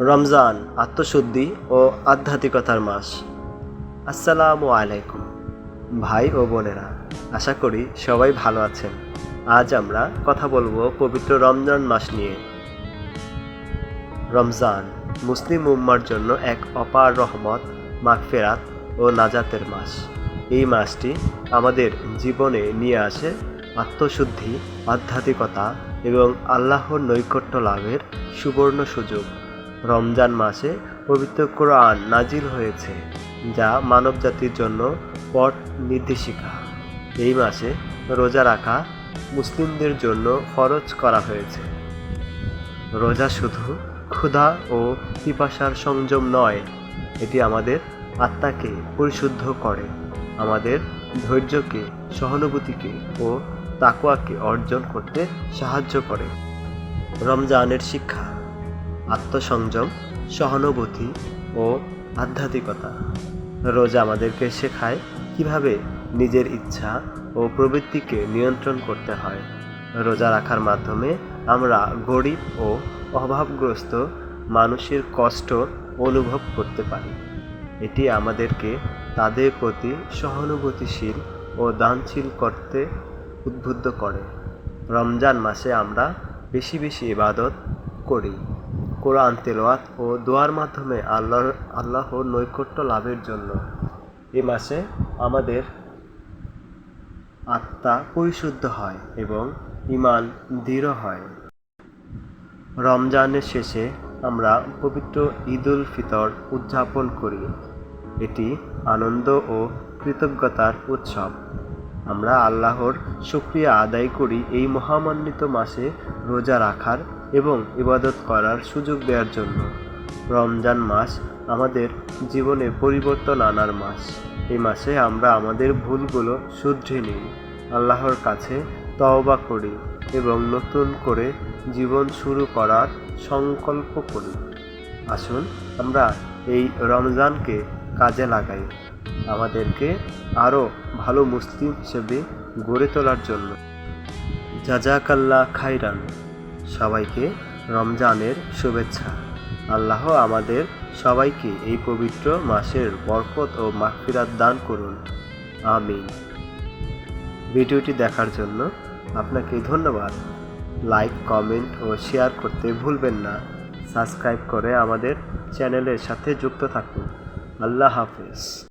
রমজান, আত্মশুদ্ধি ও আধ্যাত্মিকতার মাস। আসসালামু আলাইকুম, ভাই ও বোনেরা, আশা করি সবাই ভালো আছেন। আজ আমরা কথা বলব পবিত্র রমজান মাস নিয়ে। রমজান, মুসলিম উম্মার জন্য এক অপার রহমত, মাগফেরাত ও নাজাতের মাস। এই মাসটি আমাদের জীবনে নিয়ে আসে আত্মশুদ্ধি, আধ্যাত্মিকতা এবং আল্লাহর নৈকট্য লাভের সুবর্ণ সুযোগ। রমজান মাসে পবিত্র কোরআন নাজিল হয়েছে, যা মানবজাতির জন্য পট নির্দেশিকা। এই মাসে রোজা রাখা মুসলিমদের জন্য ফরজ করা হয়েছে। রোজা শুধু ক্ষুধা ও পিপাসার সংযম নয়, এটি আমাদের আত্মাকে পরিশুদ্ধ করে, আমাদের ধৈর্যকে, সহানুভূতিকে ও তাকুয়াকে অর্জন করতে সাহায্য করে। রমজানের শিক্ষা আত্মসংযম, সহানুভূতি ও আধ্যাত্মিকতা। রোজা আমাদেরকে শেখায় কীভাবে নিজের ইচ্ছা ও প্রবৃত্তিকে নিয়ন্ত্রণ করতে হয়। রোজা রাখার মাধ্যমে আমরা গরিব ও অভাবগ্রস্ত মানুষের কষ্ট অনুভব করতে পারি। এটি আমাদেরকে তাদের প্রতি সহানুভূতিশীল ও দানশীল করতে উদ্বুদ্ধ করে। রমজান মাসে আমরা বেশি বেশি ইবাদত করি। কোরআন তেলোয়াত ও দোয়ার মাধ্যমে আল্লাহর আল্লাহর নৈকট্য লাভের জন্য। এ মাসে আমাদের আত্মা পরিশুদ্ধ হয় এবং ইমান দৃঢ় হয়। রমজানের শেষে আমরা পবিত্র ঈদুল ফিতর উদযাপন করি। এটি আনন্দ ও কৃতজ্ঞতার উৎসব। আমরা আল্লাহর শুক্রিয়া আদায় করি এই মহামান্বিত মাসে রোজা রাখার এবং ইবাদত করার সুযোগ দেওয়ার জন্য। রমজান মাস আমাদের জীবনে পরিবর্তন আনার মাস। এই মাসে আমরা আমাদের ভুলগুলো শুধরে নিই, আল্লাহর কাছে তওবা করি এবং নতুন করে জীবন শুরু করার সংকল্প করি। আসুন আমরা এই রমজানকে কাজে লাগাই। আমাদেরকে আরও ভালো মুসলিম হিসেবে গড়ে তোলার জন্য। জাজাকাল্লা খাইরান সবাইকে রমজানের শুভেচ্ছা। আল্লাহ আমাদের সবাইকে এই পবিত্র মাসের বরকত ও মাগফিরাত দান করুন। আমিন। ভিডিওটি দেখার জন্য আপনাকে ধন্যবাদ। লাইক, কমেন্ট ও শেয়ার করতে ভুলবেন না। সাবস্ক্রাইব করে আমাদের চ্যানেলের সাথে যুক্ত থাকুন। আল্লাহ হাফেজ।